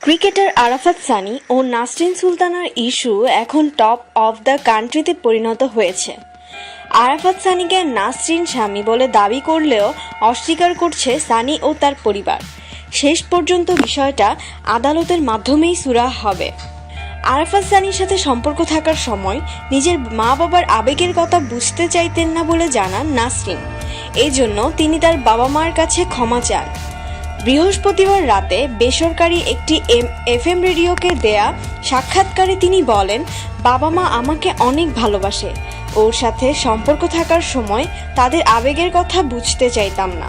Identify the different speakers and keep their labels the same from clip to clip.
Speaker 1: Cricketer Arafat Sunny ও নাসরিন সুলতানার issue এখন টপ অফ দ্য কান্ট্রিতে পরিণত হয়েছে। আরাফাত সানিকে নাসরিন স্বামী বলে দাবি করলেও অস্বীকার করছে সানি ও তার পরিবার। শেষ পর্যন্ত বিষয়টা আদালতের মাধ্যমেই সুরাহ হবে। আরাফাত সানির সাথে সম্পর্ক থাকার সময় নিজের মা বাবার আবেগের কথা বুঝতে চাইতেন না বলে জানান নাসরিন। এজন্য তিনি তার বাবা মার কাছে ক্ষমা চান। বৃহস্পতিবার রাতে বেসরকারি একটি এম, এফএম রেডিওকে দেয়া সাক্ষাৎকারে তিনি বলেন, বাবা মা আমাকে অনেক ভালোবাসে। ওর সাথে সম্পর্ক থাকার সময় তাদের আবেগের কথা বুঝতে চাইতাম না।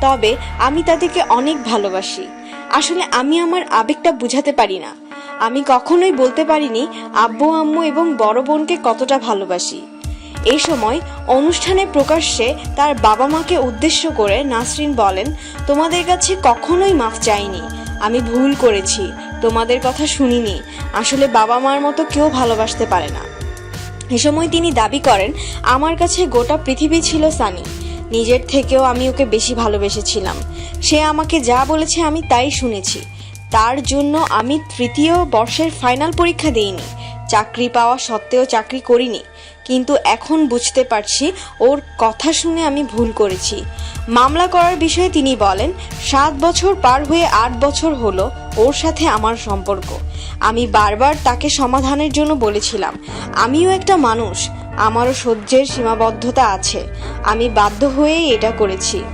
Speaker 1: তবে আমি তাদেরকে অনেক ভালোবাসি। আসলে আমি আমার আবেগটা বুঝাতে পারি না। আমি কখনোই বলতে পারিনি, আব্বু, আম্মু এবং বড় বোনকে কতটা ভালোবাসি। এই সময় অনুষ্ঠানে প্রকাশ্যে তার বাবা মাকে উদ্দেশ্য করে নাসরিন বলেন, তোমাদের কাছে কখনোই মাফ চাইনি। আমি ভুল করেছি। তোমাদের কথা শুনিনি। আসলে বাবা মার মতো কেউ ভালোবাসতে পারে না। এ সময় তিনি দাবি করেন, আমার কাছে গোটা পৃথিবী ছিল সানি। নিজের থেকেও আমি ওকে বেশি ভালোবেসেছিলাম। সে আমাকে যা বলেছে আমি তাই শুনেছি। তার জন্য আমি তৃতীয় বর্ষের ফাইনাল পরীক্ষা দিইনি। চাকরি পাওয়া সত্ত্বেও চাকরি করিনি। কিন্তু এখন বুঝতে পারছি ওর কথা শুনে আমি ভুল করেছি। মামলা করার বিষয়ে তিনি বলেন, সাত বছর পার হয়ে আট বছর হলো ওর সাথে আমার সম্পর্ক। আমি বারবার তাকে সমাধানের জন্য বলেছিলাম, আমিও একটা মানুষ, আমারও সহ্যের সীমাবদ্ধতা আছে। আমি বাধ্য হয়েই এটা করেছি।